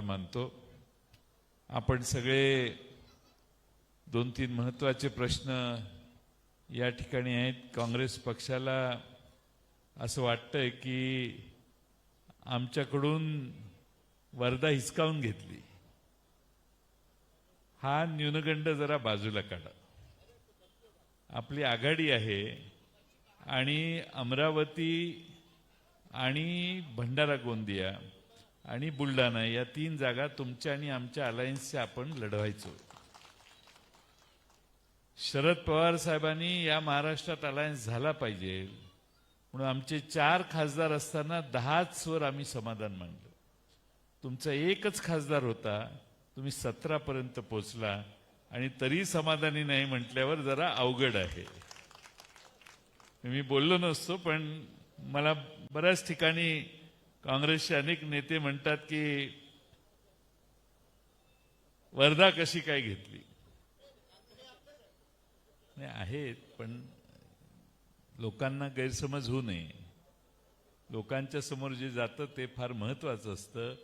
मानतो. आपण सगळे दोन तीन महत्त्वाचे प्रश्न या ठिकाणी आहेत. काँग्रेस पक्षाला असं वाटतंय की आमच्याकडून वर्धा हिसकावून घेतली. हा न्यूनगंड जरा बाजूला काढा. आपली आघाडी आहे आणि अमरावती आणि भंडारा गोंदिया आणि बुलढाणा या तीन जागा तुमच्या आणि आमच्या अलायन्सच्या आपण लढवायचो. शरद पवार साहेबांनी या महाराष्ट्रात अलायन्स झाला पाहिजे. म्हणून आमचे चार खासदार असताना दहाच वर आम्ही समाधान मानलं. तुमचा एकच खासदार होता तुम्ही सतरा पर्यंत पोचला आणि तरी समाधानी नाही म्हटल्यावर जरा अवघड आहे. मी बोललो नसतो पण मला बऱ्याच ठिकाणी काँग्रेसचे अनेक नेते म्हणतात की वर्धा कशी काय घेतली? नाही आहेत पण लोकांना गैरसमज होऊ नये. लोकांच्या समोर जे जातं ते फार महत्वाचं असतं.